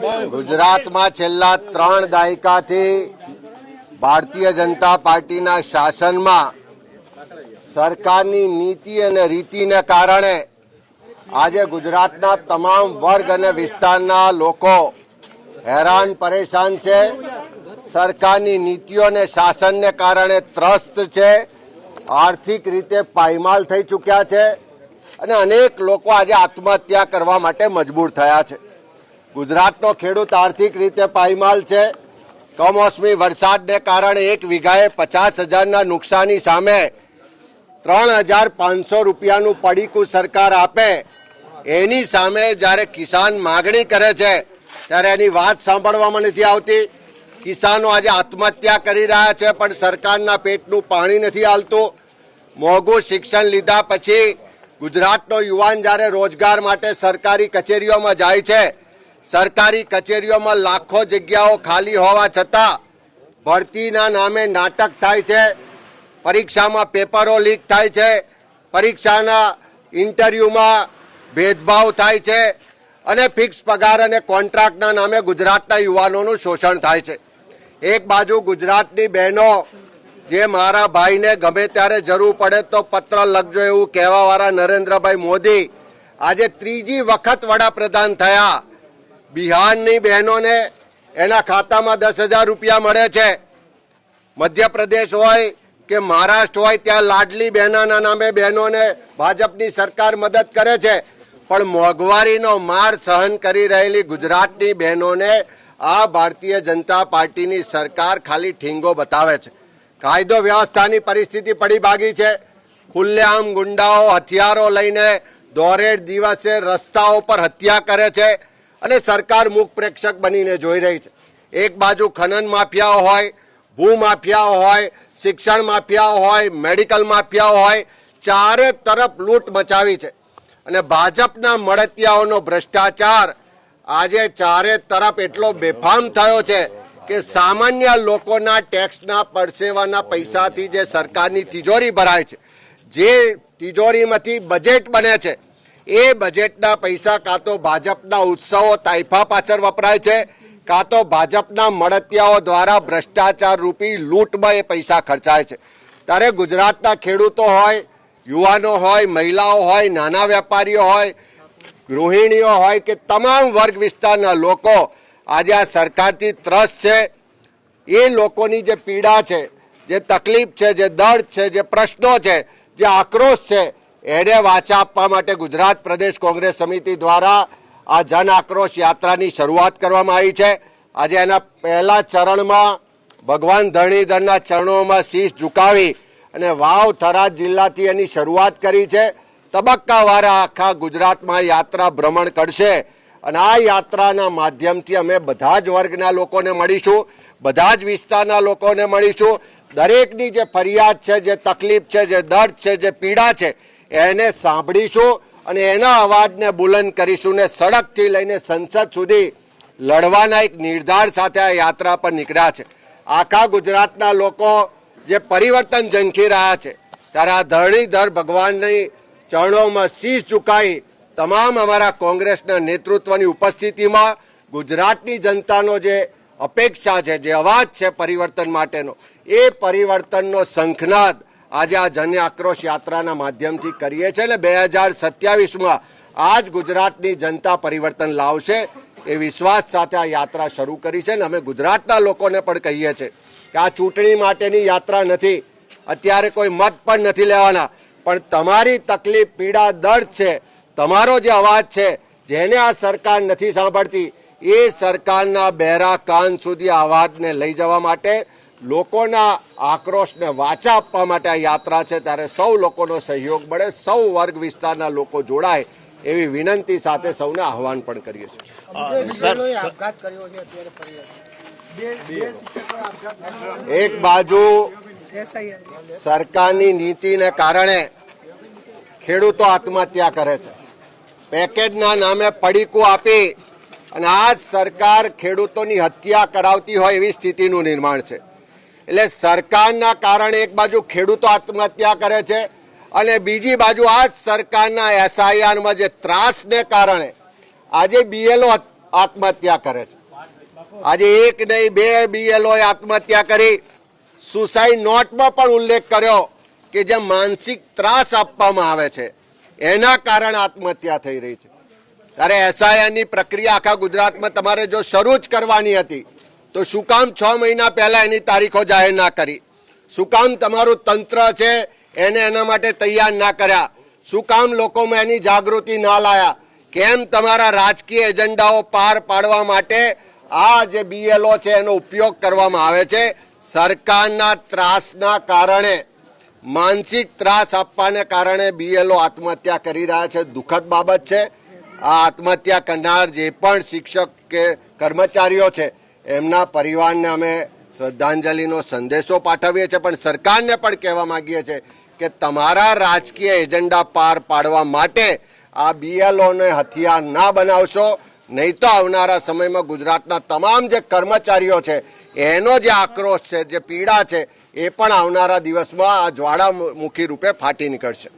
ગુજરાતમાં છેલ્લા ત્રણ દાયકાથી ભારતીય જનતા પાર્ટીના શાસનમાં સરકારની નીતિ અને રીતિને કારણે આજે ગુજરાતના તમામ વર્ગ અને વિસ્તારના લોકો હેરાન પરેશાન છે. સરકારની નીતિઓ અને શાસનને કારણે ત્રસ્ત છે. આર્થિક રીતે પાયમાલ થઈ ચૂક્યા છે અને અનેક લોકો આજે આત્મહત્યા કરવા માટે મજબૂર થયા છે. ગુજરાતનો ખેડૂત આર્થિક રીતે પાયમાલ છે. કમોસમી વરસાદને કારણે એક વીઘાએ પચાસ હજારના નુકસાની સામે ત્રણ હજાર પાંચસો રૂપિયાનું પડીકું સરકાર આપે. એની સામે જ્યારે કિસાન માગણી કરે છે, ત્યારે એની વાત સાંભળવામાં નથી આવતી. કિસાનો આજે આત્મહત્યા કરી રહ્યા છે, પણ સરકારના પેટનું પાણી નથી હાલતું. મોંઘું શિક્ષણ લીધા પછી ગુજરાતનો યુવાન જ્યારે રોજગાર માટે સરકારી કચેરીઓમાં જાય છે સરકારી કચેરીઓમાં લાખો જગ્યાઓ ખાલી હોવા છતાં ભરતીના નામે નાટક થાય છે, પરીક્ષામાં પેપરો લીક થાય છે, પરીક્ષાના ઇન્ટરવ્યુમાં ભેદભાવ થાય છે અને ફિક્સ પગાર અને કોન્ટ્રાક્ટના નામે ગુજરાતના યુવાનોનું શોષણ થાય છે. એક બાજુ ગુજરાતની બહેનો જે મારા ભાઈને ગમે ત્યારે જરૂર પડે તો પત્ર લખજો એવું કહેવાવાળા નરેન્દ્રભાઈ મોદી આજે ત્રીજી વખત વડાપ્રધાન થયા. બિહારની બહેનોને એના ખાતામાં દસ હજાર રૂપિયા મળે છે. મધ્યપ્રદેશ હોય કે મહારાષ્ટ્ર હોય, ત્યાં લાડલી બહેનોના નામે બહેનોને ભાજપની સરકાર મદદ કરે છે. પણ મોંઘવારીનો માર સહન કરી રહેલી ગુજરાતની બહેનોને આ ભારતીય જનતા પાર્ટીની સરકાર ખાલી ઠીંગો બતાવે છે. કાયદો વ્યવસ્થાની પરિસ્થિતિ પડી ભાગી છે. ખુલ્લેઆમ ગુંડાઓ, હથિયારો લઈને દોરેડ દિવસે રસ્તાઓ પર હત્યા કરે છે. અને સરકાર મુખ પ્રેક્ષક બનીને જોઈ રહી છે. એક બાજુ ખનન માફિયાઓ હોય, ભૂ માફિયાઓ હોય, શિક્ષણ માફિયાઓ હોય, મેડિકલ માફિયાઓ હોય, ચારે તરફ લૂંટ મચાવી છે. અને ભાજપના મળતિયાઓનો ભ્રષ્ટાચાર આજે ચારે તરફ એટલો બેફામ થયો છે કે સામાન્ય લોકોના ટેક્સના, પરસેવાના પૈસાથી જે સરકારની તિજોરી ભરાય છે. જે તિજોરીમાંથી બજેટ બને છે એ બજેટના પૈસા કાં તો ભાજપના ઉત્સવો તાઇફા પાછળ વપરાય છે, કાં તો ભાજપના મળતિયાઓ દ્વારા ભ્રષ્ટાચાર રૂપી લૂંટમાં એ પૈસા ખર્ચાય છે. ત્યારે ગુજરાતના ખેડૂતો હોય, યુવાનો હોય, મહિલાઓ હોય, નાના વેપારીઓ હોય, ગૃહિણીઓ હોય કે તમામ વર્ગ વિસ્તારના લોકો આજે આ સરકારથી ત્રસ્ત છે. એ લોકોની જે પીડા છે, જે તકલીફ છે, જે દર્દ છે, જે પ્રશ્નો છે, જે આક્રોશ છે એને વાચા આપવા માટે ગુજરાત પ્રદેશ કોંગ્રેસ સમિતિ દ્વારા આ જન આક્રોશ યાત્રાની શરૂઆત કરવામાં આવી છે. આજે એના પહેલા ચરણમાં ભગવાન ધરણીધરના ચરણોમાં શીશ ઝુકાવી અને વાવ થરાદ જિલ્લાથી એની શરૂઆત કરી છે. તબક્કાવાળા આખા ગુજરાતમાં યાત્રા ભ્રમણ કરશે અને આ યાત્રાના માધ્યમથી અમે બધા જ વર્ગના લોકોને મળીશું, બધા જ વિસ્તારના લોકોને મળીશું. દરેકની જે ફરિયાદ છે, જે તકલીફ છે, જે દર્દ છે, જે પીડા છે એને સાંભળીશું અને એના અવાજને બુલંદ કરીશું ને સડકથી લઈને સંસદ સુધી લડવાના એક નિર્ધાર સાથે આ યાત્રા પર નીકળ્યા છે. આખા ગુજરાતના લોકો જે પરિવર્તન ઝંખી રહ્યા છે, ત્યારે આ ધરણીધર ભગવાનની ચરણોમાં શીશ ચુકાઈ તમામ અમારા કોંગ્રેસના નેતૃત્વની ઉપસ્થિતિમાં ગુજરાતની જનતાનો જે અપેક્ષા છે, જે અવાજ છે પરિવર્તન માટેનો, એ પરિવર્તનનો શંખનાદ આજે આ જન આક્રોશ યાત્રાના માધ્યમથી કરીએ છીએ એટલે બે હજાર સત્યાવીસમાં આજ ગુજરાતની જનતા પરિવર્તન લાવશે એ વિશ્વાસ સાથે આ યાત્રા શરૂ કરી છે ને અમે ગુજરાતના લોકોને પણ કહીએ છીએ કે આ ચૂંટણી માટેની યાત્રા નથી. અત્યારે કોઈ મત પણ નથી લેવાના. પણ તમારી તકલીફ, પીડા, દર્દ છે. તમારો જે અવાજ છે, જેને આ સરકાર નથી સાંભળતી, એ સરકારના બહેરા કાન સુધી અવાજને લઈ જવા માટે લોકોના આક્રોશને વાચા આપવા માટે આ યાત્રા છે. ત્યારે સૌ લોકોનો સહયોગ મળે સૌ વર્ગ વિસ્તારના લોકો જોડાય એવી વિનંતી સાથે સૌને આહવાન પણ કરીએ છીએ. છે અત્યારે ફરી બે. બે શિક્ષકો આપઘાત એક બાજુ સરકારની નીતિને કારણે ખેડૂતો આત્મહત્યા કરે છે. પેકેજના નામે પડીકું આપી અને આ જ સરકાર ખેડૂતોની હત્યા કરાવતી હોય એવી સ્થિતિનું નિર્માણ છે. એટલે સરકારના કારણે એક બાજુ ખેડૂતો આત્મહત્યા કરે છે અને બીજી બાજુ આ સરકારના એસઆઈઆરમાં જે ત્રાસને કારણે આજે બીએલઓ આત્મહત્યા કરે છે. આજે એક નહીં, બે બીએલઓ આત્મહત્યા કરી. સુસાઇડ નોટમાં પણ ઉલ્લેખ કર્યો કે જે માનસિક ત્રાસ આપવામાં આવે છે, એના કારણે આત્મહત્યા થઈ રહી છે. ત્યારે એસઆઈઆરની પ્રક્રિયા આખા ગુજરાતમાં તમારે જો શરૂ જ કરવાની હતી તો શું કામ છ મહિના પહેલા એની તારીખો જાહેર ના કરી? શું કામ તમારું તંત્ર છે એને એના માટે તૈયાર ના કર્યા? શું કામ લોકોમાં એની જાગૃતિ ના લાયા? કેમ તમારા રાજકીય એજન્ડાઓ પાર પાડવા માટે આ જે બીએલઓ છે એનો ઉપયોગ કરવામાં આવે છે? સરકારના ત્રાસના કારણે, માનસિક ત્રાસ આપવાને કારણે બીએલઓ આત્મહત્યા કરી રહ્યા છે. દુઃખદ બાબત છે. આ આત્મહત્યા કરનાર જે પણ શિક્ષક કે કર્મચારીઓ છે એમના પરિવારને અમે શ્રદ્ધાંજલિનો સંદેશો પાઠવીએ છીએ, પણ સરકારને પણ કહેવા માંગીએ છીએ કે તમારા રાજકીય એજન્ડા પાર પાડવા માટે આ બીએલઓને હથિયાર ના બનાવશો, નહીં તો આવનારા સમયમાં ગુજરાતના તમામ જે કર્મચારીઓ છે, એનો જે આક્રોશ છે, જે પીડા છે, એ પણ આવનારા દિવસમાં આ જ્વાળામુખી રૂપે ફાટી નીકળશે.